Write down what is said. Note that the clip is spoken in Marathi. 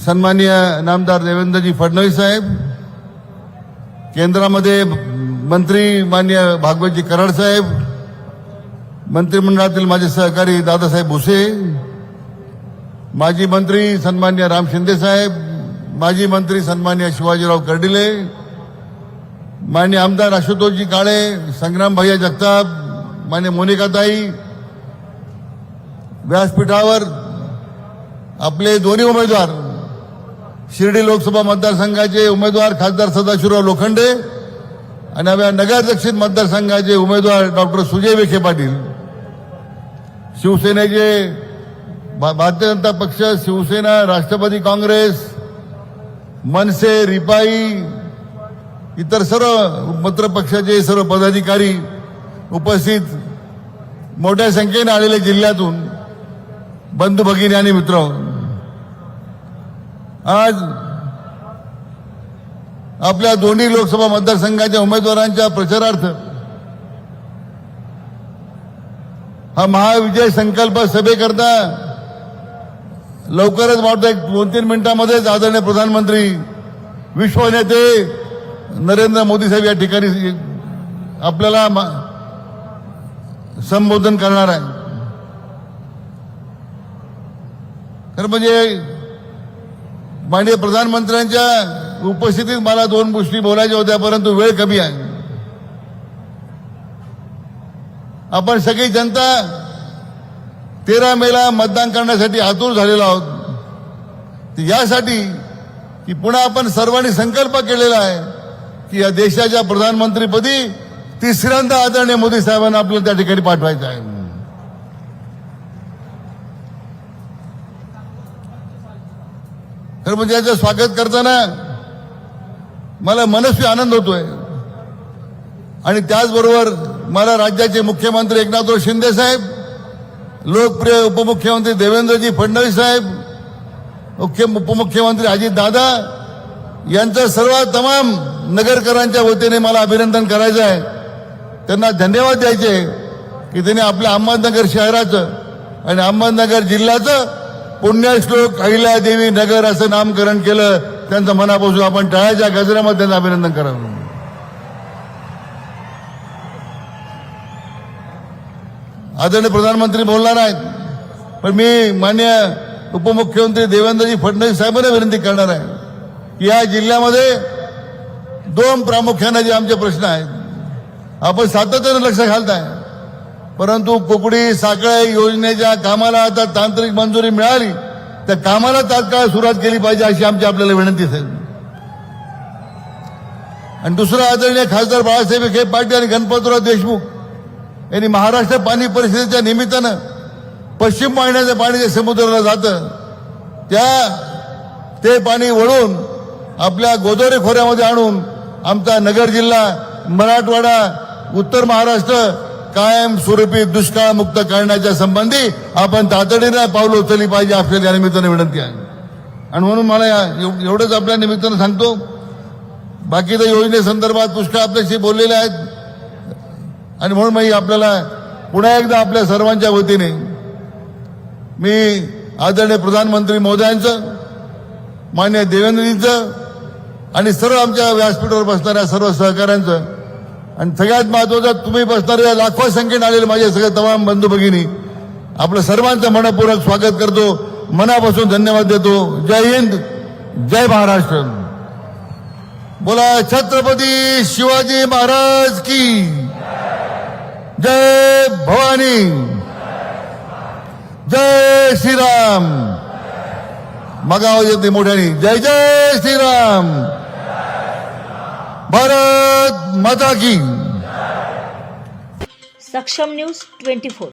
सन्माननीय नामदार देवेंद्रजी फडणवीस साहेब केंद्रामध्ये मंत्री मान्य भागवतजी कराड साहेब मंत्रिमंडळातील माझे सहकारी दादासाहेब भुसे माजी मंत्री सन्मान्य राम शिंदे साहेब माजी मंत्री सन्मान्य शिवाजीराव कर्डिले मान्य आमदार आशुतोषजी काळे संग्राम भैया जगताप मान्य मोनिकाताई व्यासपीठावर आपले दोन्ही उमेदवार शिर्डी लोकसभा मतदारसंघाचे उमेदवार खासदार सदाशिवराव लोखंडे आणि नव्या नगर दक्षिण मतदारसंघाचे उमेदवार डॉक्टर सुजय विखे पाटील. शिवसेनेचे भा- भारतीय जनता पक्ष शिवसेना राष्ट्रवादी काँग्रेस मनसे रिपाई इतर सर्व मित्र पक्षाचे सर्व पदाधिकारी उपस्थित मोठ्या संख्येने आलेले जिल्ह्यातून बंधू भगिनी आणि मित्र आज आपल्या दोन्ही लोकसभा मतदारसंघाच्या उमेदवारांच्या प्रचारार्थ हा महाविजय संकल्प सभेकरता लवकरच वाटतं एक दोन तीन मिनिटांमध्येच आदरणीय प्रधानमंत्री विश्व नेते नरेंद्र मोदी साहेब या ठिकाणी आपल्याला संबोधन करणार आहे. खरं म्हणजे माननीय प्रधानमंत्र्यांच्या उपस्थितीत मला दोन गोष्टी बोलायच्या होत्या परंतु वेळ कमी आहे. आपण सगळी जनता तेरा मेला मतदान करण्यासाठी आतुर झालेलो आहोत. तर यासाठी की पुन्हा आपण सर्वांनी संकल्प केलेला आहे की या देशाच्या प्रधानमंत्रीपदी तिसऱ्यांदा आदरणीय मोदी साहेबांना आपल्याला त्या ठिकाणी पाठवायचं आहे. तर म्हणजे याचं स्वागत करताना मला मनस्वी आनंद होतोय. आणि त्याचबरोबर मला राज्याचे मुख्यमंत्री एकनाथराव शिंदे साहेब लोकप्रिय उपमुख्यमंत्री देवेंद्रजी फडणवीस साहेब मुख्य उपमुख्यमंत्री अजित दादा यांचं सर्व तमाम नगरकरांच्या वतीने मला अभिनंदन करायचं आहे. त्यांना धन्यवाद द्यायचे की त्यांनी आपल्या अहमदनगर शहराचं आणि अहमदनगर जिल्ह्याचं पुण्यश्लोक अहिल्यादेवी नगर असं नामकरण केलं त्यांचं मनापासून आपण टाळ्याच्या गजरामध्ये त्यांचं अभिनंदन करावं. आदरणीय प्रधानमंत्री बोलणार आहेत पण मी मान्य उपमुख्यमंत्री देवेंद्रजी फडणवीस साहेबांना विनंती करणार आहे की या जिल्ह्यामध्ये दोन प्रामुख्याने जे आमचे प्रश्न आहेत आपण सातत्यानं लक्ष घालताय. परंतु कुकडी साखळे योजनेच्या कामाला आता तांत्रिक मंजुरी मिळाली त्या कामाला तात्काळ सुरुवात केली पाहिजे अशी आमची आपल्याला विनंती असेल आणि दुसरं आदरणीय खासदार बाळासाहेब विखे पाटील आणि गणपतराव देशमुख यांनी महाराष्ट्र पाणी परिषदेच्या निमित्तानं पश्चिम वाहिन्याचं पाणी जे समुद्राला जातं त्या ते पाणी वळून आपल्या गोदावरी खोऱ्यामध्ये आणून आमचा नगर जिल्हा मराठवाडा उत्तर महाराष्ट्र कायम स्वरूपी दुष्काळ मुक्त करण्याच्या संबंधी आपण तातडीनं पावलं उचलली पाहिजे आपल्याला या निमित्तानं विनंती आहे. आणि म्हणून मला या- एव- एवढंच आपल्या निमित्तानं सांगतो. बाकीच्या योजनेसंदर्भात पुष्कळ आपल्याशी बोललेले आहेत. आणि म्हणून मी आपल्याला पुन्हा एकदा आपल्या सर्वांच्या वतीने मी आदरणीय प्रधानमंत्री मोदयांचं मान्य देवेंद्रजींचं आणि सर्व आमच्या व्यासपीठावर बसणाऱ्या सर्व सहकाऱ्यांचं आणि सगळ्यात महत्वाचं तुम्ही बसणारे लाखो संख्येने आलेले माझे सगळे तमाम बंधू भगिनी. आपलं सर्वांचं मनपूर्वक स्वागत करतो. मनापासून धन्यवाद देतो. जय हिंद जय महाराष्ट्र. बोला छत्रपती शिवाजी महाराज की जय भवानी. जय श्रीराम. मग आवाज येते मोठ्याने. जय जय श्रीराम. भारत माता की। सक्षम न्यूज ट्वेंटी फोर.